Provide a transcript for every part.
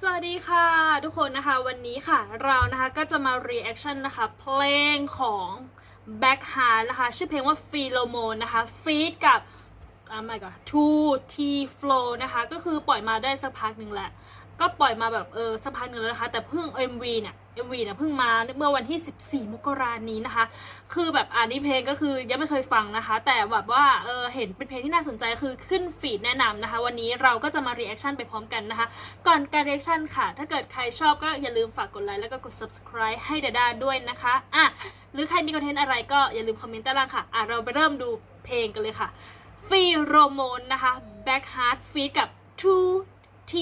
สวัสดีค่ะ ทุกคนนะคะวันนี้ค่ะ เรานะคะก็จะมารีแอคชั่นนะคะ เพลงของ Back h a r นะคะ ชื่อเพลงว่า Pheromone นะคะฟีดกับอ่าไม่ก่อน Two T Flow นะคะ ก็คือปล่อยมาได้สักพักหนึ่งแหละ ก็ปล่อยมาแบบเออสักพักหนึ่งแล้วนะคะ แต่เพิ่ง MV เนี่ย MV เนี่ยเพิ่งมาเมื่อวันที่ 14 มกรานี้นะคะ คือแบบอ่านนี้เพลงก็คือยังไม่เคยฟังนะคะ แต่แบบว่าเออเห็นเป็นเพลงที่น่าสนใจคือขึ้นฟีดแนะนำนะคะ วันนี้เราก็จะมา reaction ไปพร้อมกันนะคะ ก่อนการ reaction ค่ะ ถ้าเกิดใครชอบก็อย่าลืมฝากกดไลค์แล้วก็กด subscribe ให้ดาดาด้วยนะคะอะหรือใครมีคอนเทนต์อะไรก็อย่าลืมคอมเมนต์ใต้ล่างค่ะอะเราไปเริ่มดูเพลงกันเลยค่ะฟีโรโมนนะคะ Back Heart Feed กับ Two T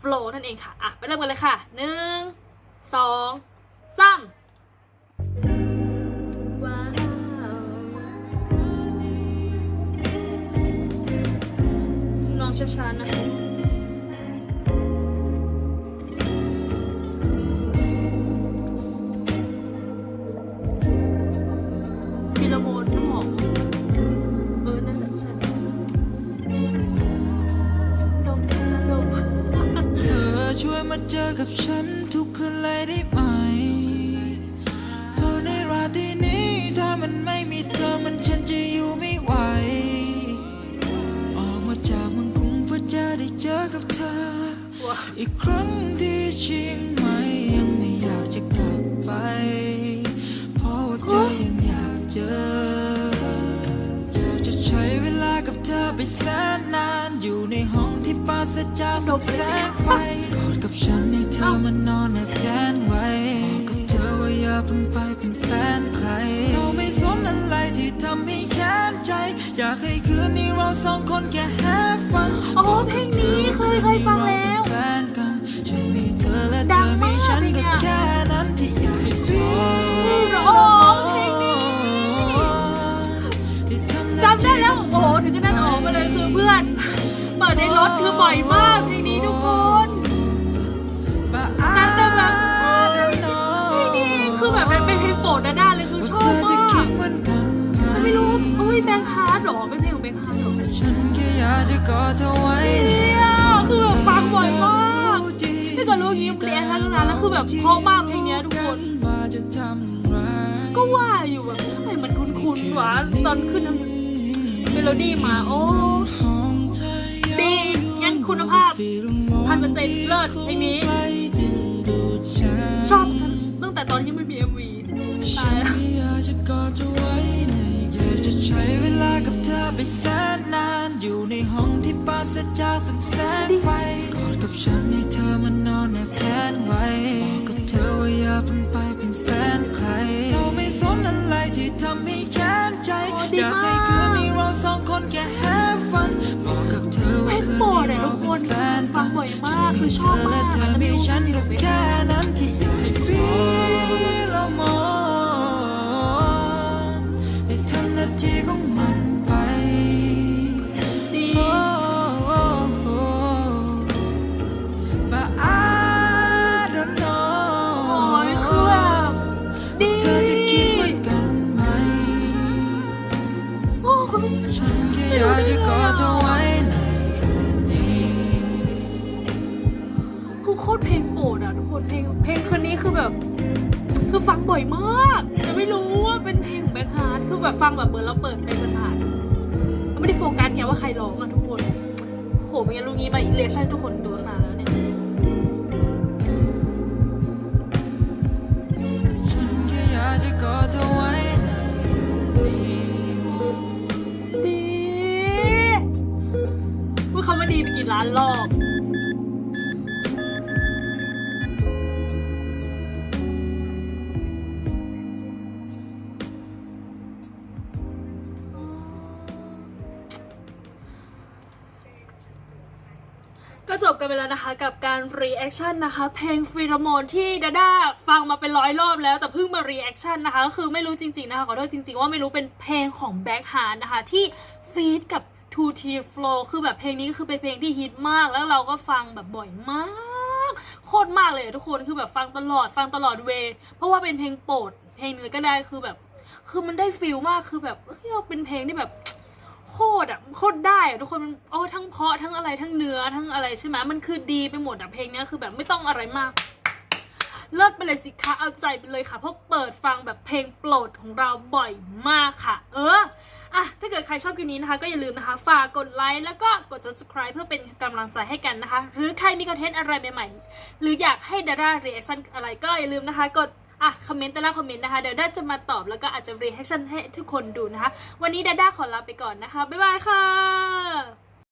Flow นั่นเองค่ะอะไปเริ่มกันเลยค่ะหนึ่ง สองสามว้าวน้องช้าๆนะคะ มาเจอกับฉันทุกคืนเลยได้ไหมเพราะในราตรีนี้ถ้ามันไม่มีเธอมันฉันจะอยู่ไม่ไหว ออกมาจากเมืองกรุงเพื่อจะได้เจอกับเธอ อีกครั้งที่เชียงใหม่ยังไม่อยากจะกลับไป เพราะว่าใจยังอยากเจอ อยากจะใช้เวลากับเธอไปแสนนานอยู่ในห้องที่ปราศจากแสงไฟ ฉันให้เธอมานอนแนบแขนไว้บอกกับเธอว่าอย่าเพิ่งไปเป็นแฟนใคร เราไม่สนอะไรที่ทำให้แค้นใจ อยากให้คืนนี้เราสองคนแค่ have fun อ๋อเพลงนี้เคยเคยฟังแล้วแฟนกันฉันมีเธอและเธดัองมากมีฉันเพลงเนี่ก็ยแค่นั้นที่อยากให้ฟีลโอ้เพลงนี้จำได้แล้วโอ้โหถึงจะนั่นออกมาเลยคือเพื่อน เปิดในรถคือบ่อยมากเพลงนี้ทุกคน ฉันแค่อยากจะกอดเธอไว้เนี่ยคือแบบฟังบ่อยมากถ้าเกิดรู้อย่างนี้เรียนทั้งนานแล้วคือแบบเพราะมากเพลงเนี้ยทุกคน ก็ว่าอยู่แบบทำไมมันคุ้นๆวะตอนขึ้นทำเมโลดี้มาโอ้ดีงั้นคุณภาพ1,000%เซ็นต์เลิศเพลงนี้ ชอบตั้งแต่ตอนที่ไม่มี MV ตายแล้วอยากจะกอดเธอไว้ในอยากจะใช้เวลากับเธอไปแสน ในห้องที่ปราศจากแสงไฟกอดกับฉันให้เธอมานอนแนบแขนไว้บอกกับเธอว่าอย่าเพิ่งไปเป็นแฟนใคร เราไม่สนอะไรที่ทำให้แค้นใจโอ้ดีอยากให้มากคืนนี้เราสองคนแค่ have fun บอกกับเธอเพลว่างคืนโปรดนี้อะเราทุกคนเป็นแฟนฟักังนบ่อยมากคือชอบและมากเธอมีฉันก็แค่นั้นที่อยากให้ฟีลมอนได้ทำหน้าที่ของ ฉันแค่อยากจะกอดเธอไว้ในคืนนี้คือโคตรเพลงโปรดอะทุกคนเพลงเพลงคืนนี้คือแบบ คือฟังบ่อยมากแต่ไม่รู้ว่าเป็นเพลงของแบ็คฮาร์ดคือแบบฟังแบบเหมือนเราเปิดไปผ่านๆเราไม่ได้โฟกัสไงว่าใครร้องอะทุกคนโหไม่งั้นรู้งี้ไปเรียกใช่ทุกคนดูขนาแล้ว ล้านรอบก็จบกันไปแล้วนะคะกับการ reaction นนะคะ เพลงฟีโรโมนที่ดาด้าฟังมาเป็นร้อยรอบแล้วแต่เพิ่งมา reaction นนะคะก็คือไม่รู้จริงๆนะคะขอโทษจริงๆว่าไม่รู้เป็นเพลงของ Back h a r d นะคะที่ฟีดกับ Two T Flow คือแบบเพลงนี้คือเป็นเพลงที่ฮิตมาก แล้วเราก็ฟังแบบบ่อยมากโคตรมากเลยทุกคนคือแบบฟังตลอดฟังตลอดเว เพราะว่าเป็นเพลงโปรดเพลงหนึงก็ได้คือแบบ คือมันได้ฟิลมากคือแบบเฮ้ยเป็นเพลงที่แบบโคตรอะโคตรได้อะทุกคนมันโอ้ทั้งเพาะทั้งอะไรทั้งเนื้อทั้งอะไรใช่ไหมมันคือดีไปหมดอะเพลงนี้คือแบบไม่ต้องอะไรมากเลิศไปเลยสิคะเอาใจไปเลยค่ะเพราะเปิดฟังแบบเพลงโปรดของเราบ่อยมากค่ะ เออ อะถ้าเกิดใครชอบคลิปนี้นะคะ ก็อย่าลืมนะคะ ฝากกดไลค์แล้วก็กด subscribe เพื่อเป็นกำลังใจให้กันนะคะ หรือใครมีคอนเทนต์อะไรใหม่ๆ หรืออยากให้ดารารีแอคชั่นอะไรก็อย่าลืมนะคะ กดอะคอมเมนต์แต่ละคอมเมนต์นะคะ เดี๋ยวด้าจะมาตอบแล้วก็อาจจะรีแอคชั่นให้ทุกคนดูนะคะ วันนี้ดาด้าขอลาไปก่อนนะคะ บ๊ายบายค่ะ